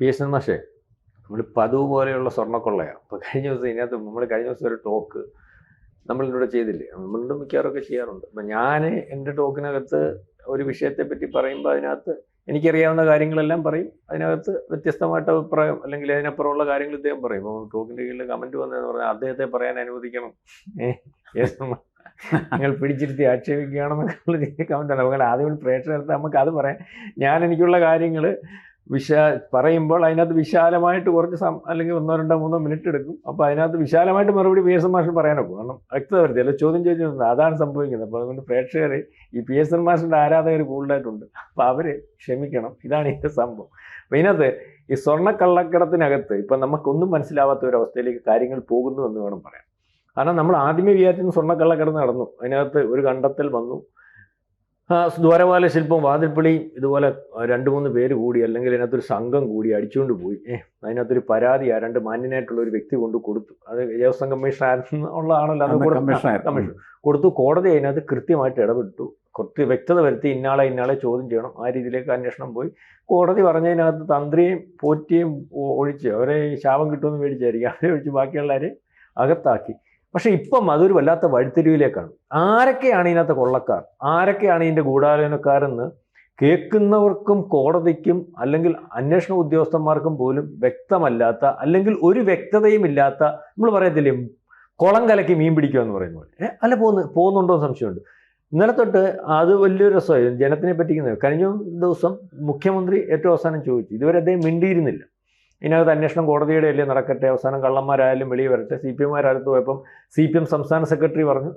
P S N മാഷേ നമ്മൾ പതിവ് പോലെയുള്ള സ്വർണക്കൊള്ളയാണ് അപ്പോൾ കഴിഞ്ഞ ദിവസം ഇതിനകത്ത് നമ്മൾ കഴിഞ്ഞ ദിവസം ഒരു ടോക്ക് നമ്മളിവിടെ ചെയ്തില്ലേ? നമ്മളുടെ മിക്കവാറൊക്കെ ചെയ്യാറുണ്ട്. അപ്പം ഞാൻ എന്റെ ടോക്കിനകത്ത് ഒരു വിഷയത്തെ പറ്റി പറയുമ്പോൾ അതിനകത്ത് എനിക്കറിയാവുന്ന കാര്യങ്ങളെല്ലാം പറയും. അതിനകത്ത് വ്യത്യസ്തമായിട്ട് അഭിപ്രായം അല്ലെങ്കിൽ അതിനപ്പുറമുള്ള കാര്യങ്ങൾ ഇദ്ദേഹം പറയും. അപ്പോൾ ടോക്കിന്റെ കീഴിൽ കമന്റ് വന്നതെന്ന് പറഞ്ഞാൽ അദ്ദേഹത്തെ പറയാൻ അനുവദിക്കണം. ഏഹ്. നിങ്ങൾ പിടിച്ചിരുത്തി ആക്ഷേപിക്കുകയാണെന്നൊക്കെയുള്ള കമന്റ് ആണ് അപ്പോൾ ആദ്യം പ്രേക്ഷകർക്ക് നമുക്ക് അത് പറയാം. ഞാൻ എനിക്കുള്ള കാര്യങ്ങൾ വിശാ പറയുമ്പോൾ അതിനകത്ത് വിശാലമായിട്ട് കുറച്ച് സം അല്ലെങ്കിൽ ഒന്നോ രണ്ടോ മൂന്നോ മിനിറ്റ് എടുക്കും. അപ്പോൾ അതിനകത്ത് വിശാലമായിട്ട് മറുപടി പി എസ് എൻ മാഷിന് പറയാനൊക്കും കാരണം വ്യക്തത അല്ല ചോദ്യം ചോദിച്ചിട്ടുണ്ട് അതാണ് സംഭവിക്കുന്നത്. അപ്പോൾ അതുകൊണ്ട് പ്രേക്ഷകർ ഈ പി എസ് എൻ മാഷിന്റെ ആരാധകർ കൂടുതലായിട്ടുണ്ട്. അപ്പോൾ അവർ ക്ഷമിക്കണം. ഇതാണ് ഇതിന്റെ സംഭവം. അപ്പോൾ ഇതിനകത്ത് ഈ സ്വർണക്കള്ളക്കടത്തിനകത്ത് ഇപ്പം നമുക്കൊന്നും മനസ്സിലാവാത്ത ഒരു അവസ്ഥയിലേക്ക് കാര്യങ്ങൾ പോകുന്നു എന്ന് വേണം പറയാം കാരണം നമ്മൾ ആദ്യമേ വിചാരിച്ചിരുന്ന സ്വർണക്കള്ളക്കടത്ത് നടന്നു. അതിനകത്ത് ഒരു കണ്ടെത്തൽ വന്നു. ദ്വാരപാല ശില്പം വാതിൽപ്പിളി ഇതുപോലെ രണ്ട് മൂന്ന് പേര് കൂടി അല്ലെങ്കിൽ അതിനകത്തൊരു സംഘം കൂടി അടിച്ചുകൊണ്ട് പോയി. ഏഹ് അതിനകത്തൊരു പരാതി ആ രണ്ട് മാന്യനായിട്ടുള്ള ഒരു വ്യക്തി കൊണ്ട് കൊടുത്തു. അത് ദേവസ്വം കമ്മീഷൻ ഉള്ളതാണല്ലോ അത് അന്ന് കമ്മീഷൻ കൊടുത്തു. കോടതി അതിനകത്ത് കൃത്യമായിട്ട് ഇടപെട്ടു. കുറച്ച് വ്യക്തത വരുത്തി ഇന്നാളെ ഇന്നാളെ ചോദ്യം ചെയ്യണം. ആ രീതിയിലേക്ക് അന്വേഷണം പോയി. കോടതി പറഞ്ഞതിനകത്ത് തന്ത്രിയും പോറ്റിയും ഒഴിച്ച് അവരെ ശാപം കിട്ടുമെന്ന് മേടിച്ചായിരിക്കും. അവരെ ഒഴിച്ച് ബാക്കിയുള്ളവരെ അകത്താക്കി. പക്ഷെ ഇപ്പം അതൊരു വല്ലാത്ത വഴിത്തിരിവിലേക്കാണ്. ആരൊക്കെയാണ് ഇതിനകത്ത് കൊള്ളക്കാർ? ആരൊക്കെയാണ് ഇതിന്റെ ഗൂഢാലോചനക്കാരെന്ന് കേൾക്കുന്നവർക്കും കോടതിക്കും അല്ലെങ്കിൽ അന്വേഷണ ഉദ്യോഗസ്ഥന്മാർക്കും പോലും വ്യക്തമല്ലാത്ത അല്ലെങ്കിൽ ഒരു വ്യക്തതയും ഇല്ലാത്ത നമ്മൾ പറയത്തില്ലേ കുളം കലക്കി മീൻ പിടിക്കുക എന്ന് പറയുന്നത് പോലെ. അല്ല പോകുന്ന പോകുന്നുണ്ടോ എന്ന് സംശയമുണ്ട്. ഇന്നലെ തൊട്ട് അത് വലിയൊരു രസമായി ജനത്തിനെ പറ്റിക്കുന്നത് കഴിഞ്ഞ ദിവസം മുഖ്യമന്ത്രി ഏറ്റവും അവസാനം ചോദിച്ചു ഇതുവരെ അദ്ദേഹം മിണ്ടിയിരുന്നില്ല. ഇതിനകത്ത് അന്വേഷണം കോടതിയുടെ അല്ലേ നടക്കട്ടെ? അവസാനം കള്ളന്മാരായാലും വെളിയിൽ വരട്ടെ. സി പി എമ്മാരടുത്ത് പോയപ്പം സി പി എം സംസ്ഥാന സെക്രട്ടറി പറഞ്ഞു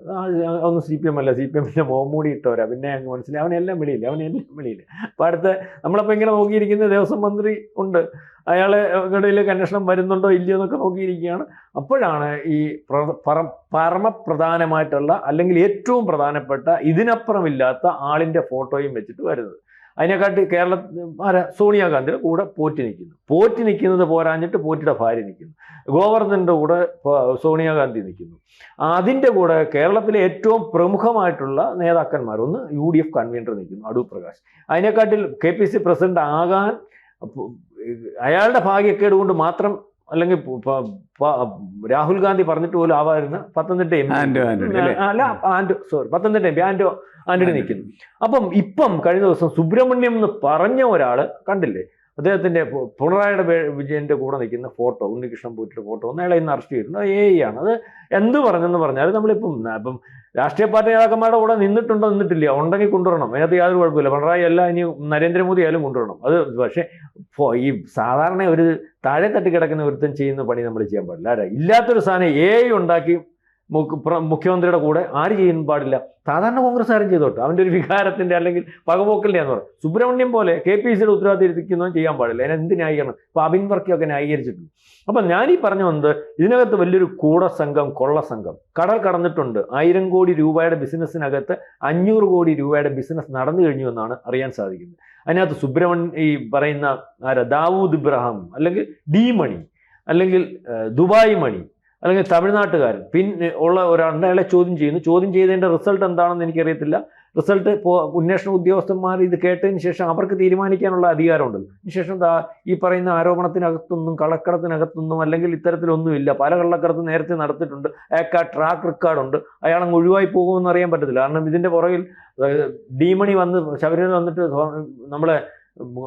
ഒന്നും സി പി എം അല്ല സി പി എമ്മിന്റെ മോമൂടി ഇട്ടവരാ പിന്നെ അങ്ങ് മനസ്സിലായി. അവനെല്ലാം വെളിയില്ല? അവനെല്ലാം വെളിയില്ല? അപ്പോൾ അടുത്ത് നമ്മളപ്പോൾ ഇങ്ങനെ നോക്കിയിരിക്കുന്ന ദേവസ്വം മന്ത്രി ഉണ്ട്. അയാളെ ഇടയിലേക്ക് അന്വേഷണം വരുന്നുണ്ടോ ഇല്ലയോ എന്നൊക്കെ നോക്കിയിരിക്കുകയാണ്. അപ്പോഴാണ് ഈ പരമപ്രധാനമായിട്ടുള്ള അല്ലെങ്കിൽ ഏറ്റവും പ്രധാനപ്പെട്ട ഇതിനപ്പുറമില്ലാത്ത ആളിന്റെ ഫോട്ടോയും വെച്ചിട്ട് വരുന്നത്. അതിനെക്കാട്ടി കേരള ആരാ സോണിയാഗാന്ധിയുടെ കൂടെ പോറ്റി നിൽക്കുന്നു. പോറ്റി നിൽക്കുന്നത് പോരാഞ്ഞിട്ട് പോറ്റിയുടെ ഭാര്യ നിൽക്കുന്നു. ഗോവർദ്ധന്റെ കൂടെ സോണിയാഗാന്ധി നിൽക്കുന്നു. അതിന്റെ കൂടെ കേരളത്തിലെ ഏറ്റവും പ്രമുഖമായിട്ടുള്ള നേതാക്കന്മാർ ഒന്ന് യു ഡി എഫ് കൺവീനർ നിൽക്കുന്നു അടൂർ പ്രകാശ്. അതിനെക്കാട്ടിൽ കെ പി സി പ്രസിഡന്റ് ആകാൻ അയാളുടെ ഭാഗ്യക്കേട് കൊണ്ട് മാത്രം അല്ലെങ്കിൽ രാഹുൽ ഗാന്ധി പറഞ്ഞിട്ട് പോലും ആവായിരുന്ന പത്തനംതിട്ട എം അല്ല? Anto sorry Pathanamthitta M P Anto Antony നിൽക്കുന്നു. അപ്പം ഇപ്പം കഴിഞ്ഞ ദിവസം സുബ്രഹ്മണ്യം എന്ന് പറഞ്ഞ ഒരാൾ കണ്ടില്ലേ? അദ്ദേഹത്തിന്റെ പിണറായിയുടെ വിജയന്റെ കൂടെ നിൽക്കുന്ന ഫോട്ടോ ഉണ്ണികൃഷ്ണൻ പൂറ്റിയുടെ ഫോട്ടോ ഒന്ന് അയാളെ ഇന്ന് അറസ്റ്റ് ചെയ്തിട്ടുണ്ട്. എ ആണ്. അത് എന്ത് പറഞ്ഞെന്ന് പറഞ്ഞാൽ നമ്മളിപ്പം ഇപ്പം രാഷ്ട്രീയ പാർട്ടി നേതാക്കന്മാരുടെ കൂടെ നിന്നിട്ടുണ്ടോ നിന്നിട്ടില്ല. ഉണ്ടെങ്കിൽ കൊണ്ടുവരണം. അതിനകത്ത് യാതൊരു കുഴപ്പമില്ല. പിണറായി അല്ല ഇനി നരേന്ദ്രമോദി ആയാലും കൊണ്ടുവരണം. അത് പക്ഷേ ഈ സാധാരണ ഒരു താഴെ തട്ടി കിടക്കുന്ന ഒരുത്തൻ ചെയ്യുന്ന പണി നമ്മൾ ചെയ്യാൻ പാടില്ല. ഇല്ലാത്തൊരു സാധനം എ ഉണ്ടാക്കി മുഖ്യമന്ത്രിയുടെ കൂടെ ആര് ചെയ്യാൻ പാടില്ല? സാധാരണ കോൺഗ്രസ് ആരും ചെയ്തോട്ടെ. അവന്റെ ഒരു വികാരത്തിന്റെ അല്ലെങ്കിൽ പകപോക്കലിന്റെ എന്ന് പറയും. സുബ്രഹ്മണ്യം പോലെ കെ പി സിയുടെ ഉത്തരവാദിത്തിരിക്കുന്നതും ചെയ്യാൻ പാടില്ല. അതിന് എന്ത് ന്യായീകരണം? അപ്പോൾ അബിൻ വർക്കിയൊക്കെ ന്യായീകരിച്ചിട്ടുണ്ട്. അപ്പൊ ഈ പറഞ്ഞു വന്നത് ഇതിനകത്ത് വലിയൊരു കൂട സംഘം കൊള്ള സംഘം കടൽ കടന്നിട്ടുണ്ട്. ആയിരം കോടി രൂപയുടെ ബിസിനസ്സിനകത്ത് അഞ്ഞൂറ് കോടി രൂപയുടെ ബിസിനസ് നടന്നു കഴിഞ്ഞു എന്നാണ് അറിയാൻ സാധിക്കുന്നത്. അതിനകത്ത് സുബ്രഹ്മണ്യം ഈ പറയുന്ന ആരാ ദാവൂദ് ഇബ്രാഹിം അല്ലെങ്കിൽ ഡി മണി അല്ലെങ്കിൽ ദുബായ് മണി അല്ലെങ്കിൽ തമിഴ്നാട്ടുകാരൻ. പിന്നെ ഉള്ള ഒരാളെ ചോദ്യം ചെയ്യുന്നു. ചോദ്യം ചെയ്തതിന്റെ റിസൾട്ട് എന്താണെന്ന് എനിക്കറിയത്തില്ല. റിസൾട്ട് അന്വേഷണ ഉദ്യോഗസ്ഥന്മാർ ഇത് കേട്ടതിന് ശേഷം അവർക്ക് തീരുമാനിക്കാനുള്ള അധികാരമുണ്ടല്ലോ അതിനുശേഷം ഈ പറയുന്ന ആരോപണത്തിനകത്തൊന്നും കള്ളക്കടത്തിനകത്തൊന്നും അല്ലെങ്കിൽ ഇത്തരത്തിലൊന്നുമില്ല. പല കള്ളക്കടത്ത് നേരത്തെ നടത്തിയിട്ടുണ്ട്. അയാൾക്ക് ആ ട്രാക്ക് റെക്കോർഡുണ്ട് അയാൾ ഒഴിവായി പോകുമെന്ന് അറിയാൻ പറ്റത്തില്ല. കാരണം ഇതിന്റെ പുറകിൽ ഡീമണി വന്ന് ശബരിമല വന്നിട്ട് നമ്മളെ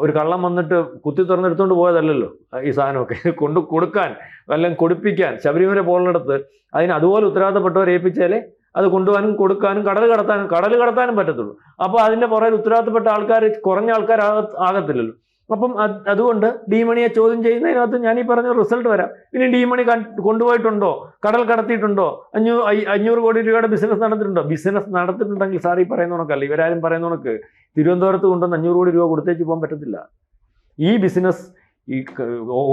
ഒരു കള്ളം വന്നിട്ട് കുത്തി തുറന്നെടുത്തുകൊണ്ട് പോയതല്ലല്ലോ ഈ സാധനമൊക്കെ. കൊണ്ട് കൊടുക്കാൻ അല്ലെങ്കിൽ കൊടുപ്പിക്കാൻ ശബരിമല പോകുന്നിടത്ത് അതിന് അതുപോലെ ഉത്തരവാദിത്തപ്പെട്ടവരെ ഏൽപ്പിച്ചാലേ അത് കൊണ്ടുപോകാനും കൊടുക്കാനും കടൽ കടത്താനും കടൽ കടത്താനും പറ്റത്തുള്ളൂ. അപ്പോൾ അതിന്റെ പുറകിൽ ഉത്തരവാദിത്തപ്പെട്ട ആൾക്കാർ കുറഞ്ഞ ആൾക്കാർ ആകത്തില്ലല്ലോ. അപ്പം അത് അതുകൊണ്ട് ഡീമണിയെ ചോദ്യം ചെയ്യുന്നതിനകത്ത് ഞാൻ ഈ പറഞ്ഞ റിസൾട്ട് വരാം. ഇനി ഡീമണി കൊണ്ടുപോയിട്ടുണ്ടോ? കടൽ കടത്തിയിട്ടുണ്ടോ? അഞ്ഞൂറ് അഞ്ഞൂറ് കോടി രൂപയുടെ ബിസിനസ് നടത്തിയിട്ടുണ്ടോ ബിസിനസ് നടത്തിയിട്ടുണ്ടെങ്കിൽ സാർ ഈ പറയുന്ന കണക്കല്ല ഇവരാരും പറയുന്ന കണക്ക്. തിരുവനന്തപുരത്ത് കൊണ്ടുവന്ന് അഞ്ഞൂറ് കോടി രൂപ കൊടുത്തേച്ച് പോകാൻ പറ്റത്തില്ല. ഈ ബിസിനസ് ഈ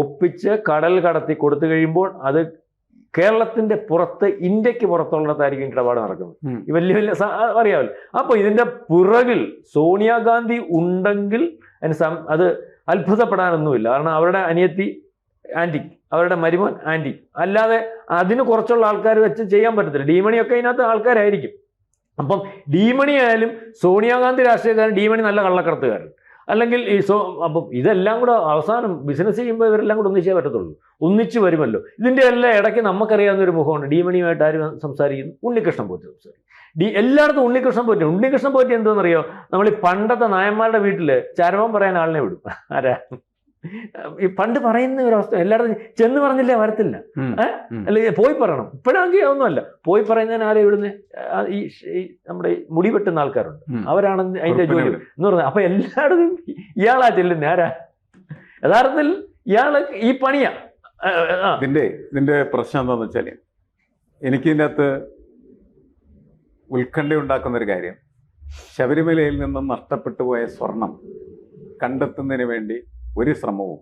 ഒപ്പിച്ച് കടൽ കടത്തി കൊടുത്തു കഴിയുമ്പോൾ അത് കേരളത്തിന്റെ പുറത്ത് ഇന്ത്യയ്ക്ക് പുറത്തുള്ളിടത്തായിരിക്കും ഇടപാട് നടക്കുന്നത്. വലിയ വലിയ അറിയാമല്ലോ. അപ്പോൾ ഇതിന്റെ പുറകിൽ സോണിയാഗാന്ധി ഉണ്ടെങ്കിൽ അതിന് അത് അത്ഭുതപ്പെടാനൊന്നുമില്ല. കാരണം അവരുടെ അനിയത്തി ആന്റി അവരുടെ മരുമോൻ ആന്റി. അല്ലാതെ അതിന് കുറച്ചുള്ള ആൾക്കാർ വെച്ച് ചെയ്യാൻ പറ്റത്തില്ല. ഡീമണിയൊക്കെ ഇതിനകത്ത് ആൾക്കാരായിരിക്കും. അപ്പം ഡീമണി ആയാലും സോണിയാഗാന്ധി രാഷ്ട്രീയക്കാരൻ ഡീമണി നല്ല കള്ളക്കടത്തുകാരൻ. അല്ലെങ്കിൽ ഈ സോ അപ്പം ഇതെല്ലാം കൂടെ അവസാനം ബിസിനസ് ചെയ്യുമ്പോൾ ഇവരെല്ലാം കൂടെ ഒന്നിച്ചേ പറ്റത്തുള്ളൂ. ഒന്നിച്ച് വരുമല്ലോ. ഇതിന്റെ എല്ലാം ഇടയ്ക്ക് നമുക്കറിയാവുന്ന ഒരു മുഖമുണ്ട്. ഡീമണിയുമായിട്ട് ആര് സംസാരിക്കുന്നു? ഉണ്ണികൃഷ്ണൻ പോറ്റി സംസാരിക്കും ഡി എല്ലായിടത്തും ഉണ്ണികൃഷ്ണൻ പോറ്റി. ഉണ്ണികൃഷ്ണൻ പോറ്റി എന്തോന്നറിയോ നമ്മൾ ഈ പണ്ടത്തെ നായന്മാരുടെ വീട്ടിൽ ചരമം പറയാൻ ആളിനെ വിടും. ആരാ? ഈ പണ്ട് പറയുന്ന ഒരു അവസ്ഥ എല്ലായിടത്തും ചെന്ന് പറഞ്ഞില്ലേ വരത്തില്ല. അല്ലെങ്കിൽ അല്ലെ പോയി പറയണം. ഇപ്പോഴാണെങ്കിൽ അതൊന്നുമല്ല. പോയി പറയുന്നതിന് ആരെ ഇവിടുന്ന്? ഈ നമ്മുടെ മുടി വെട്ടുന്ന ആൾക്കാരുണ്ട്. അവരാണ് അതിന്റെ ജോലി. എന്ന് പറഞ്ഞത് അപ്പൊ എല്ലായിടത്തും ഇയാളാ ചെല്ലുന്നത് ആരാ? യഥാർത്ഥത്തിൽ ഇയാൾ ഈ പണിയാ. നിന്റെ നിന്റെ ഇതിന്റെ ഇതിന്റെ പ്രശ്നം എന്താണെന്ന് വെച്ചാൽ എനിക്ക് ഇതിന്റെ അകത്ത് ഉത്കണ്ഠ ഉണ്ടാക്കുന്ന ഒരു കാര്യം. ശബരിമലയിൽ നിന്നും നഷ്ടപ്പെട്ടു പോയ സ്വർണം കണ്ടെത്തുന്നതിന് വേണ്ടി ഒരു ശ്രമവും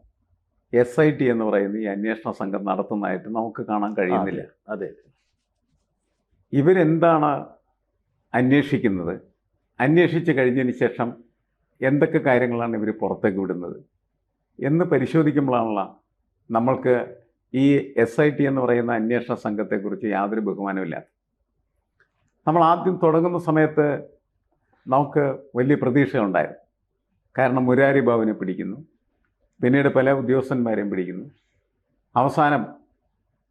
എസ് ഐ ടി എന്ന് പറയുന്ന ഈ അന്വേഷണ സംഘം നടത്തുന്നതായിട്ട് നമുക്ക് കാണാൻ കഴിയുന്നില്ല. അതെ ഇവരെന്താണ് അന്വേഷിക്കുന്നത്? അന്വേഷിച്ച് കഴിഞ്ഞതിന് ശേഷം എന്തൊക്കെ കാര്യങ്ങളാണ് ഇവർ പുറത്തേക്ക് വിടുന്നത്? എന്ന് പരിശോധിക്കുമ്പോഴാണല്ലോ നമ്മൾക്ക് ഈ എസ് ഐ ടി എന്ന് പറയുന്ന അന്വേഷണ സംഘത്തെക്കുറിച്ച് യാതൊരു ബഹുമാനമില്ല നമ്മൾ ആദ്യം തുടങ്ങുന്ന സമയത്ത് നമുക്ക് വലിയ പ്രതീക്ഷ ഉണ്ടായിരുന്നു കാരണം മുരാരി ബാബുവിനെ പിടിക്കുന്നു. പിന്നീട് പല ഉദ്യോഗസ്ഥന്മാരെയും പിടിക്കുന്നു. അവസാനം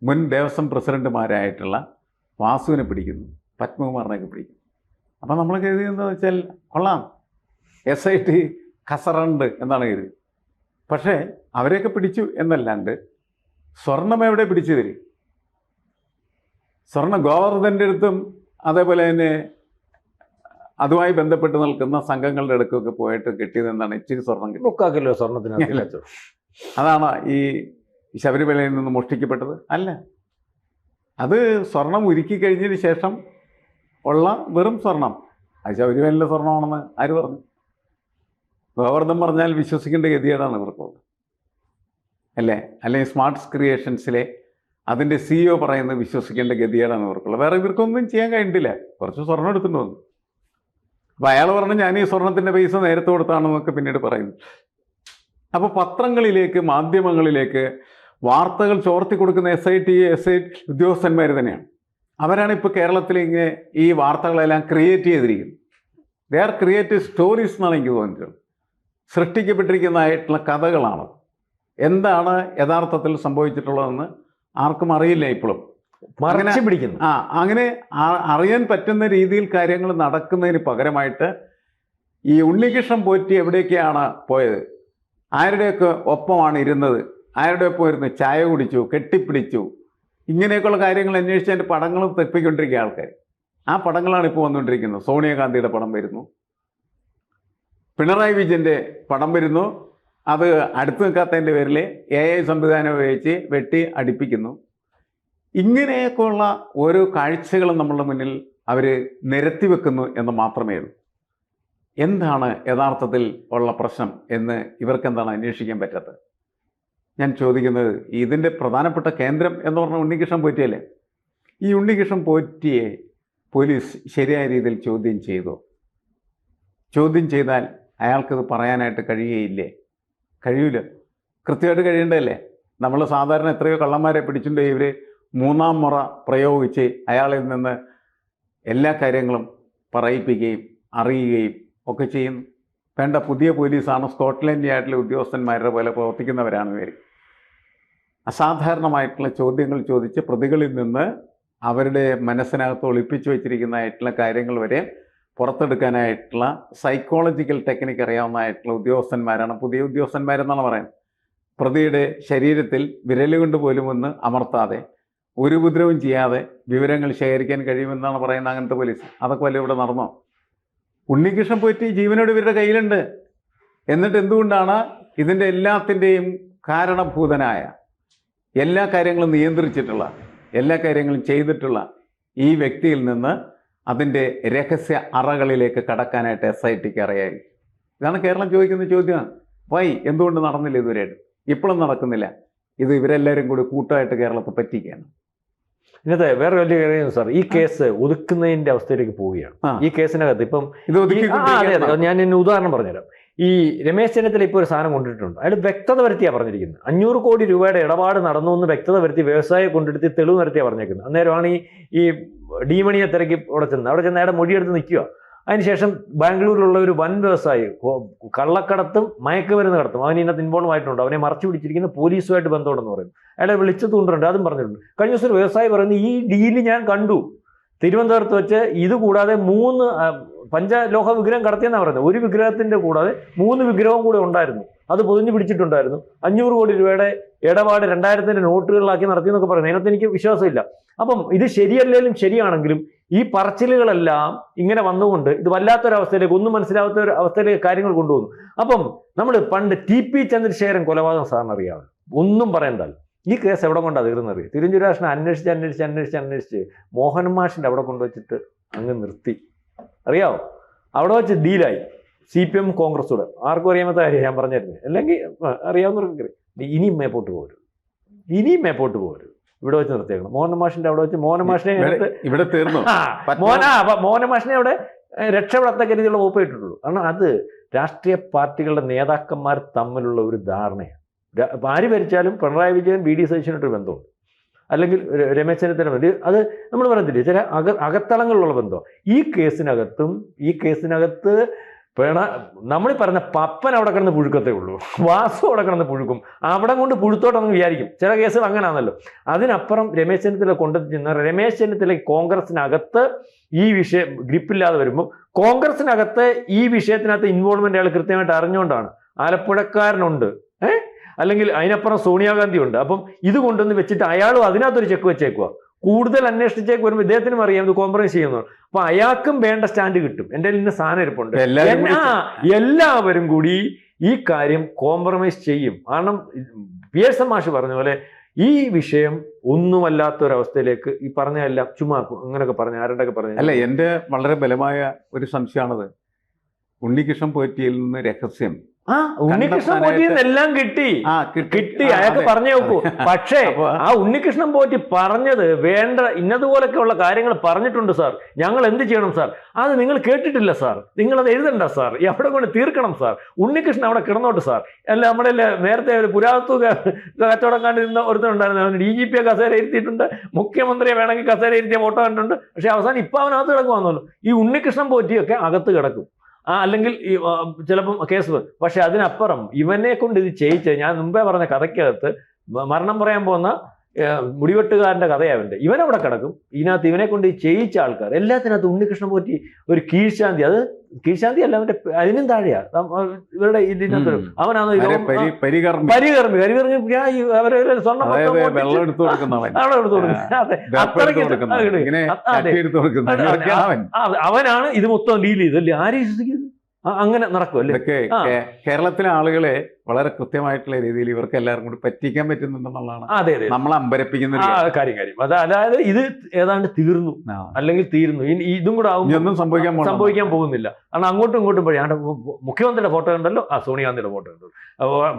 മുൻ ദേവസ്വം പ്രസിഡന്റുമാരായിട്ടുള്ള വാസുവിനെ പിടിക്കുന്നു പത്മകുമാറിനെയൊക്കെ പിടിക്കുന്നു. അപ്പോൾ നമ്മൾ കരുതിയെന്ന് വെച്ചാൽ കൊള്ളാം. എസ് ഐ ടി കസറണ്ട് എന്നാണ് കരുതി. പക്ഷേ അവരെയൊക്കെ പിടിച്ചു എന്നല്ലാണ്ട് സ്വർണം എവിടെ പിടിച്ചു തരും? സ്വർണ ഗോവർദ്ധന്റെ അടുത്തും അതേപോലെ തന്നെ അതുമായി ബന്ധപ്പെട്ട് നിൽക്കുന്ന സംഘങ്ങളുടെ അടുക്കൊക്കെ പോയിട്ട് കിട്ടിയതെന്താണ് ഇച്ചിരി സ്വർണം കിട്ടി. മുക്കാക്കില്ലോ സ്വർണത്തിന്. അതാണ് ഈ ശബരിമലയിൽ നിന്ന് മോഷ്ടിക്കപ്പെട്ടത്. അല്ല. അത് സ്വർണം ഉരുക്കി കഴിഞ്ഞതിന് ശേഷം ഉള്ള വെറും സ്വർണം. അത് ശബരിമലയിലെ സ്വർണമാണെന്ന് ആര് പറഞ്ഞു? ഗോവർദ്ധം പറഞ്ഞാൽ വിശ്വസിക്കേണ്ട ഗതികേടാണ് ഇവർക്കുള്ളത് അല്ലേ? അല്ലെങ്കിൽ സ്മാർട്ട്സ് ക്രിയേഷൻസിലെ അതിന്റെ സിഇഒ പറയുന്നത് വിശ്വസിക്കേണ്ട ഗതികേടാണ് ഇവർക്കുള്ളത്. വേറെ ഇവർക്കൊന്നും ചെയ്യാൻ കഴിഞ്ഞിട്ടില്ല. കുറച്ച് സ്വർണം എടുത്തിട്ട് വന്നു. അപ്പം അയാൾ പറഞ്ഞു ഞാൻ ഈ സ്വർണത്തിന്റെ പൈസ നേരത്തെ കൊടുത്താണെന്നൊക്കെ പിന്നീട് പറയുന്നു. അപ്പോൾ പത്രങ്ങളിലേക്ക് മാധ്യമങ്ങളിലേക്ക് വാർത്തകൾ ചോർത്തി കൊടുക്കുന്ന S I T S I ഉദ്യോഗസ്ഥന്മാർ തന്നെയാണ്. അവരാണ് ഇപ്പോൾ കേരളത്തിൽ ഇങ്ങനെ ഈ വാർത്തകളെല്ലാം ക്രിയേറ്റ് ചെയ്തിരിക്കുന്നത്. ദേ ആർ ക്രിയേറ്റീവ് സ്റ്റോറീസ് എന്നാണ് എനിക്ക് തോന്നിയിട്ടുള്ളത് സൃഷ്ടിക്കപ്പെട്ടിരിക്കുന്നതായിട്ടുള്ള കഥകളാണ് എന്താണ് യഥാർത്ഥത്തിൽ സംഭവിച്ചിട്ടുള്ളതെന്ന് ആർക്കും അറിയില്ല ഇപ്പോഴും. മറച്ചു പിടിക്കുന്നു. ആ അങ്ങനെ അറിയാൻ പറ്റുന്ന രീതിയിൽ കാര്യങ്ങൾ നടക്കുന്നതിന് പകരമായിട്ട് ഈ ഉണ്ണികൃഷ്ണൻ പോറ്റി എവിടേക്കാണ് പോയത്? ആരുടെയൊക്കെ ഒപ്പമാണ് ഇരുന്നത്? ആരുടെ ഒപ്പം ഇരുന്ന് ചായ കുടിച്ചു കെട്ടിപ്പിടിച്ചു? ഇങ്ങനെയൊക്കെയുള്ള കാര്യങ്ങൾ അന്വേഷിച്ച് അതിന്റെ പടങ്ങളും തെപ്പിക്കൊണ്ടിരിക്കുക ആൾക്കാർ ആ പടങ്ങളാണ് ഇപ്പോൾ വന്നുകൊണ്ടിരിക്കുന്നത്. സോണിയാഗാന്ധിയുടെ പടം വരുന്നു. പിണറായി വിജയന്റെ പടം വരുന്നു. അത് അടുത്ത് നിൽക്കാത്തതിന്റെ പേരിൽ എ ഐ സംവിധാനം ഉപയോഗിച്ച് വെട്ടി അടിപ്പിക്കുന്നു. ഇങ്ങനെയൊക്കെയുള്ള ഓരോ കാഴ്ചകളും നമ്മളുടെ മുന്നിൽ അവർ നിരത്തി വെക്കുന്നു എന്ന് മാത്രമേ ഉള്ളൂ. എന്താണ് യഥാർത്ഥത്തിൽ ഉള്ള പ്രശ്നം എന്ന് ഇവർക്കെന്താണ് അന്വേഷിക്കാൻ പറ്റാത്തത്? ഞാൻ ചോദിക്കുന്നത് ഇതിന്റെ പ്രധാനപ്പെട്ട കേന്ദ്രം എന്ന് പറഞ്ഞ ഉണ്ണികൃഷ്ണൻ പോറ്റിയല്ലേ? ഈ ഉണ്ണികൃഷ്ണൻ പോറ്റിയെ പോലീസ് ശരിയായ രീതിയിൽ ചോദ്യം ചെയ്തോ? ചോദ്യം ചെയ്താൽ അയാൾക്കത് പറയാനായിട്ട് കഴിയുകയില്ലേ? കഴിയൂല. കൃത്യമായിട്ട് കഴിയേണ്ടതല്ലേ? നമ്മൾ സാധാരണ എത്രയോ കള്ളന്മാരെ പിടിച്ചിട്ടുണ്ട് ഇവർ മൂന്നാം മുറ പ്രയോഗിച്ച് അയാളിൽ നിന്ന് എല്ലാ കാര്യങ്ങളും പറയിപ്പിക്കുകയും അറിയുകയും ഒക്കെ ചെയ്യുന്നു. വേണ്ട പുതിയ പോലീസാണ് സ്കോട്ട്ലൻഡ് യാർഡിലെ ഉദ്യോഗസ്ഥന്മാരുടെ പോലെ പ്രവർത്തിക്കുന്നവരാണ് ഇവർ അസാധാരണമായിട്ടുള്ള ചോദ്യങ്ങൾ ചോദിച്ച് പ്രതികളിൽ നിന്ന് അവരുടെ മനസ്സിനകത്ത് ഒളിപ്പിച്ചു വെച്ചിരിക്കുന്നതായിട്ടുള്ള കാര്യങ്ങൾ വരെ പുറത്തെടുക്കാനായിട്ടുള്ള സൈക്കോളജിക്കൽ ടെക്നിക്ക് അറിയാവുന്നതായിട്ടുള്ള ഉദ്യോഗസ്ഥന്മാരാണ്. പുതിയ ഉദ്യോഗസ്ഥന്മാരെന്നാണ് പറയുന്നത്. പ്രതിയുടെ ശരീരത്തിൽ വിരലുകൊണ്ട് പോലും ഒന്ന് അമർത്താതെ ഒരു ഉപദ്രവം ചെയ്യാതെ വിവരങ്ങൾ ശേഖരിക്കാൻ കഴിയുമെന്നാണ് പറയുന്നത് അങ്ങനത്തെ പോലീസ് അതൊക്കെ വല്ല ഇവിടെ നടന്നോ? ഉണ്ണികൃഷ്ണൻ പോറ്റി ജീവനോട് ഇവരുടെ കയ്യിലുണ്ട്. എന്നിട്ട് എന്തുകൊണ്ടാണ് ഇതിന്റെ എല്ലാത്തിന്റെയും കാരണഭൂതനായ എല്ലാ കാര്യങ്ങളും നിയന്ത്രിച്ചിട്ടുള്ള എല്ലാ കാര്യങ്ങളും ചെയ്തിട്ടുള്ള ഈ വ്യക്തിയിൽ നിന്ന് അതിന്റെ രഹസ്യ അറകളിലേക്ക് കടക്കാനായിട്ട് എസ് ഐ ടിക്ക് അറിയായി ഇതാണ് കേരളം ചോദിക്കുന്ന ചോദ്യം വൈ എന്തുകൊണ്ട് നടന്നില്ല ഇതുവരെയായിട്ട്? ഇപ്പോഴും നടക്കുന്നില്ല. ഇത് ഇവരെല്ലാവരും കൂടി കൂട്ടമായിട്ട് കേരളത്തെ പറ്റിക്കുകയാണ്. ഇന്നത്തെ വേറെ വലിയ കാര്യം സാർ. ഈ കേസ് ഒതുക്കുന്നതിന്റെ അവസ്ഥയിലേക്ക് പോവുകയാണ്. ഈ കേസിനകത്ത് ഇപ്പം ഞാൻ ഇന്ന് ഉദാഹരണം പറഞ്ഞുതരാം. ഈ രമേശ് ചെന്നിത്തല ഇപ്പോൾ ഒരു സാധനം കൊണ്ടിട്ടുണ്ട്. അയാൾ വ്യക്തത വരുത്തിയാണ് പറഞ്ഞിരിക്കുന്നത്. അഞ്ഞൂറ് കോടി രൂപയുടെ ഇടപാട് നടന്നു എന്ന് വ്യക്തത വരുത്തി വ്യവസായം കൊണ്ടെടുത്ത് തെളിവ് നിരത്തിയാണ് പറഞ്ഞേക്കുന്നത്. അന്നേരമാണ് ഈ ഈ ഡീമണിയെ തിരക്കി അവിടെ ചെന്ന്. അവിടെ ചെന്ന് അയാളുടെ മൊഴിയെടുത്ത് നിൽക്കുക. അതിനുശേഷം ബാംഗ്ലൂരിലുള്ള ഒരു വൻ വ്യവസായി കള്ളക്കടത്തും മയക്കുമരുന്ന് കടത്തും. അവൻ ഇതിനകത്ത് ഇൻവോൾവ് ആയിട്ടുണ്ട്. അവനെ മറച്ചു പിടിച്ചിരിക്കുന്ന പോലീസുമായിട്ട് ബന്ധമുണ്ടെന്ന് പറയുന്നു. അയാളെ വിളിച്ചു തൂണ്ടുണ്ട് അതും പറഞ്ഞിട്ടുണ്ട്. കഴിഞ്ഞ ദിവസം ഒരു വ്യവസായി പറയുന്നത് ഈ ഡീൽ ഞാൻ കണ്ടു. തിരുവനന്തപുരത്ത് വെച്ച് ഇത് കൂടാതെ മൂന്ന് പഞ്ചലോഹ വിഗ്രഹം കടത്തിയെന്നാണ് പറയുന്നത്. ഒരു വിഗ്രഹത്തിന്റെ കൂടാതെ മൂന്ന് വിഗ്രഹവും കൂടെ ഉണ്ടായിരുന്നു. അത് പൊതിഞ്ഞു പിടിച്ചിട്ടുണ്ടായിരുന്നു. അഞ്ഞൂറ് കോടി രൂപയുടെ ഇടപാട് രണ്ടായിരത്തിന്റെ നോട്ടുകളിലാക്കി നടത്തിയെന്നൊക്കെ പറയുന്നത് അതിനകത്ത് എനിക്ക് വിശ്വാസമില്ല. അപ്പം ഇത് ശരിയല്ലെങ്കിലും ശരിയാണെങ്കിലും ഈ പറച്ചിലുകളെല്ലാം ഇങ്ങനെ വന്നുകൊണ്ട് ഇത് വല്ലാത്തൊരവസ്ഥയിലേക്ക് ഒന്നും മനസ്സിലാവാത്ത ഒരു അവസ്ഥയിലേക്ക് കാര്യങ്ങൾ കൊണ്ടുവന്നു. അപ്പം നമ്മൾ പണ്ട് ടി പി ചന്ദ്രശേഖരൻ കൊലപാതകം സാറിന് അറിയാം ഒന്നും പറയണ്ടല്ലോ ഈ കേസ് എവിടെ കൊണ്ടാണ് തീർന്നത് അറിയാം? തിരുവഞ്ചൂരാഷ്ണൻ അന്വേഷിച്ച് അന്വേഷിച്ച് അന്വേഷിച്ച് അന്വേഷിച്ച് മോഹൻ മാഷിന്റെ അവിടെ കൊണ്ടുവച്ചിട്ട് അങ്ങ് നിർത്തി. അറിയാവോ? അവിടെ വെച്ച് ഡീലായി. സി പി എം കോൺഗ്രസൂടെ ആർക്കും അറിയാമത്തെ കാര്യം ഞാൻ പറഞ്ഞായിരുന്നു. അല്ലെങ്കിൽ അറിയാവുന്നവർക്ക് അറിയാം. ഇനിയും മേപ്പോട്ട് പോകരുത്. ഇനിയും മേപ്പോട്ട് പോകരുത്. ഇവിടെ വെച്ച് നിർത്തിയേക്കണം. മോഹനമാഷിന്റെ അവിടെ വെച്ച് മോഹനമാഷിനെ ഇവിടെ തീർന്നു? മോന അപ്പൊ മോഹന മാഷിനെ അവിടെ രക്ഷപ്പെടാത്ത രക്ഷപ്പെടത്തക്ക രീതിയിലുള്ള വകുപ്പ് ഇട്ടിട്ടുള്ളൂ. കാരണം അത് രാഷ്ട്രീയ പാർട്ടികളുടെ നേതാക്കന്മാർ തമ്മിലുള്ള ഒരു ധാരണയാണ്. ആര് ഭരിച്ചാലും പിണറായി വിജയൻ ബി ഡി സതീശനായിട്ടൊരു ബന്ധമുണ്ട്. അല്ലെങ്കിൽ രമേശ് ചെന്നിത്തല വേണ്ടി അത് നമ്മൾ പറയത്തില്ലേ ചില അക അകത്തളങ്ങളിലുള്ള ബന്ധം ഈ കേസിനകത്തും ഈ കേസിനകത്ത് പിണ നമ്മൾ പറഞ്ഞ പപ്പൻ അവിടെ കിടന്ന് പുഴുക്കത്തേ ഉള്ളൂ. വാസു അവിടെ കിടന്ന് പുഴുക്കും. അവിടെ കൊണ്ട് പുഴുത്തോട്ടെന്ന് വിചാരിക്കും. ചില കേസുകൾ അങ്ങനെയാണല്ലോ അതിനപ്പുറം രമേശ് ചെന്നിത്തല കൊണ്ടെത്തിച്ചെന്ന് രമേശ് ചെന്നിത്തല കോൺഗ്രസിനകത്ത് ഈ വിഷയം ഗ്രിപ്പില്ലാതെ വരുമ്പോൾ കോൺഗ്രസിനകത്ത് ഈ വിഷയത്തിനകത്ത് ഇൻവോൾവ്മെന്റ് അയാൾ കൃത്യമായിട്ട് അറിഞ്ഞുകൊണ്ടാണ്. ആലപ്പുഴക്കാരനുണ്ട്. ഏഹ് അല്ലെങ്കിൽ അതിനപ്പുറം സോണിയാഗാന്ധി ഉണ്ട് അപ്പം ഇത് കൊണ്ടുവന്ന് വെച്ചിട്ട് അയാളും അതിനകത്തൊരു ചെക്ക് വെച്ചേക്കുക കൂടുതൽ അന്വേഷിച്ചേക്ക് വരുമ്പോൾ ഇദ്ദേഹത്തിനും അറിയാം ഇത് കോംപ്രമൈസ് ചെയ്യുന്നു അപ്പൊ അയാൾക്കും വേണ്ട സ്റ്റാൻഡ് കിട്ടും. എന്റെ കയ്യിൽ ഇന്ന് സാധനം ഇരിപ്പുണ്ട്. എല്ലാവരും കൂടി ഈ കാര്യം കോംപ്രമൈസ് ചെയ്യും. കാരണം പി എസ് എം മാഷ് പറഞ്ഞ പോലെ ഈ വിഷയം ഒന്നുമല്ലാത്തൊരവസ്ഥയിലേക്ക് ഈ പറഞ്ഞതെല്ലാം ചുമ്മാ അങ്ങനെയൊക്കെ പറഞ്ഞു ആരുടെയൊക്കെ പറഞ്ഞു. അല്ല എന്റെ വളരെ ബലമായ ഒരു സംശയമാണത്. ഉണ്ണികൃഷ്ണൻ പോറ്റിയിൽ നിന്ന് രഹസ്യം. ആ ഉണ്ണികൃഷ്ണൻ പോറ്റി എല്ലാം കിട്ടി. ആ കിട്ടി. അയാൾക്ക് പറഞ്ഞു നോക്കൂ. പക്ഷേ ആ ഉണ്ണികൃഷ്ണൻ പോറ്റി പറഞ്ഞത് വേണ്ട ഇന്നതുപോലൊക്കെയുള്ള കാര്യങ്ങൾ പറഞ്ഞിട്ടുണ്ട് സാർ. ഞങ്ങൾ എന്ത് ചെയ്യണം സാർ? അത് നിങ്ങൾ കേട്ടിട്ടില്ല സാർ. നിങ്ങൾ അത് എഴുതണ്ട സാർ. എവിടെ കൊണ്ട് തീർക്കണം സാർ. ഉണ്ണികൃഷ്ണൻ അവിടെ കിടന്നോട്ട് സാർ. അല്ല നമ്മുടെ നേരത്തെ ഒരു ക- കച്ചവടം കണ്ടിരുന്ന ഒരുത്തനുണ്ടായിരുന്നു ഡി ജി പിയെ കസേര ഇരുത്തിയിട്ടുണ്ട്. മുഖ്യമന്ത്രിയെ വേണമെങ്കിൽ കസേര ഇരുത്തിയ ഫോട്ടോ കണ്ടിട്ടുണ്ട്. പക്ഷെ അവസാനം ഇപ്പം അവനകത്ത് കിടക്കുവാന്നുള്ളൂ ഈ ഉണ്ണികൃഷ്ണൻ പോറ്റിയൊക്കെ അകത്ത് കിടക്കും. ആ അല്ലെങ്കിൽ ഈ ചിലപ്പം കേസ്. പക്ഷെ അതിനപ്പുറം ഇവനെ കൊണ്ട് ഇത് ചെയ്യിച്ച് ഞാൻ മുമ്പേ പറഞ്ഞ കഥയ്ക്കകത്ത് മരണം പറയാൻ പോകുന്ന ഏ, മുടിവെട്ടുകാരന്റെ കഥയാവന്റെ ഇവനവിടെ കിടക്കും. ഇതിനകത്ത് ഇവനെ കൊണ്ട് ചെയ്യിച്ച ആൾക്കാർ എല്ലാത്തിനകത്ത് ഉണ്ണികൃഷ്ണൻ പോറ്റി ഒരു കീഴ്ശാന്തി. അത് കീഴ്ശാന്തി അല്ല അവന്റെ അതിനും താഴെയാ. ഇവരുടെ ഇതിനകത്ത് അവനാണ് പരി പരികർമ്മി പരികർമ്മി അവരെ സ്വർണം വെള്ളം എടുത്തു കൊടുക്കുന്നവൻ അവിടെ എടുത്ത് കൊടുക്കും അതെ. ദർഭ അത്രയ്ക്ക് അവനാണ് ഇത് മൊത്തം ഡീൽ ചെയ്തല്ലേ ആരെയും വിശ്വസിക്കുന്നത്? അങ്ങനെ നടക്കും അല്ലെ ഇതൊക്കെ കേരളത്തിലെ ആളുകളെ വളരെ കൃത്യമായിട്ടുള്ള രീതിയിൽ ഇവർക്ക് എല്ലാവർക്കും കൂടി പറ്റിക്കാൻ പറ്റുന്നുണ്ടെന്നുള്ളതാണ്. അതെ അതെ നമ്മൾ അമ്പരപ്പിക്കുന്ന കാര്യം. കാര്യം അത് അതായത് ഇത് ഏതാണ്ട് തീർന്നു. അല്ലെങ്കിൽ തീർന്നു ഇതും കൂടെ ആവും ഒന്നും സംഭവിക്കാൻ സംഭവിക്കാൻ പോകുന്നില്ല. കാരണം അങ്ങോട്ടും ഇങ്ങോട്ടും പോയി. ഞങ്ങളുടെ മുഖ്യമന്ത്രിയുടെ ഫോട്ടോ ഉണ്ടല്ലോ ആ സോണിയാഗാന്ധിയുടെ ഫോട്ടോ ഉണ്ടല്ലോ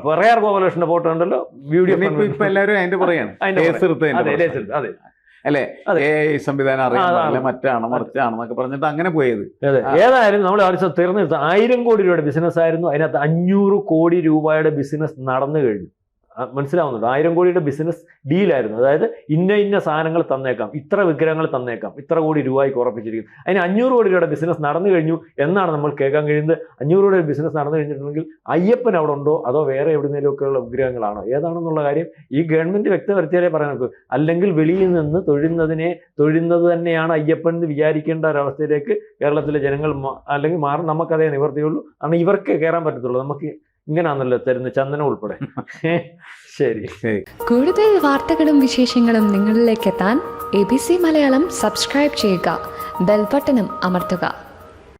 പറയാർ ഗോപാലകൃഷ്ണന്റെ ഫോട്ടോ ഉണ്ടല്ലോ വീഡിയോ ഇപ്പൊ എല്ലാവരും അതിന്റെ പറയാണ് അതെ അതെ. അല്ലേ? സംവിധാനം. പാടില്ല മറ്റാണ് മറിച്ചാണെന്നൊക്കെ പറഞ്ഞിട്ട് അങ്ങനെ പോയത്. ഏതായാലും നമ്മൾ ആഴ്ച തീർന്നെടുത്ത ആയിരം കോടി രൂപയുടെ ബിസിനസ് ആയിരുന്നു. അതിനകത്ത് അഞ്ഞൂറ് കോടി രൂപയുടെ ബിസിനസ് നടന്നു കഴിഞ്ഞു. മനസ്സിലാവുന്നുണ്ട്? ആയിരം കോടിയുടെ ബിസിനസ് ഡീലായിരുന്നു അതായത് ഇന്ന ഇന്ന സാധനങ്ങൾ തന്നേക്കാം ഇത്ര വിഗ്രഹങ്ങൾ തന്നേക്കാം ഇത്ര കോടി രൂപയ്ക്ക് ഉറപ്പിച്ചിരിക്കുന്നു. അതിന് അഞ്ഞൂറ് കോടി രൂപയുടെ ബിസിനസ് നടന്നു കഴിഞ്ഞു എന്നാണ് നമ്മൾ കേൾക്കാൻ കഴിയുന്നത്. അഞ്ഞൂറ് കോടിയുടെ ബിസിനസ് നടന്നു കഴിഞ്ഞിട്ടുണ്ടെങ്കിൽ അയ്യപ്പൻ അവിടെ ഉണ്ടോ? അതോ വേറെ എവിടുന്നേലുമൊക്കെയുള്ള വിഗ്രഹങ്ങളാണോ? ഏതാണെന്നുള്ള കാര്യം ഈ ഗവൺമെന്റ് വ്യക്തവരുത്തിയാലേ പറയാൻ നോക്കൂ അല്ലെങ്കിൽ വെളിയിൽ നിന്ന് തൊഴുന്നതിനെ തൊഴുന്നത് തന്നെയാണ് അയ്യപ്പൻ എന്ന് വിചാരിക്കേണ്ട ഒരവസ്ഥയിലേക്ക് കേരളത്തിലെ ജനങ്ങൾ അല്ലെങ്കിൽ മാറും. നമുക്കതേ നിവർത്തിയുള്ളൂ. കാരണം ഇവർക്ക് കയറാൻ പറ്റത്തുള്ളൂ. നമുക്ക് ഇങ്ങനെയാണല്ലോ തരുന്ന ചന്ദനം ഉൾപ്പെടെ. ശരി. ശരി. കൂടുതൽ വാർത്തകളും വിശേഷങ്ങളും നിങ്ങളിലേക്ക് എത്താൻ A B C Malayalam subscribe ചെയ്യുക. ബെൽബട്ടനും അമർത്തുക.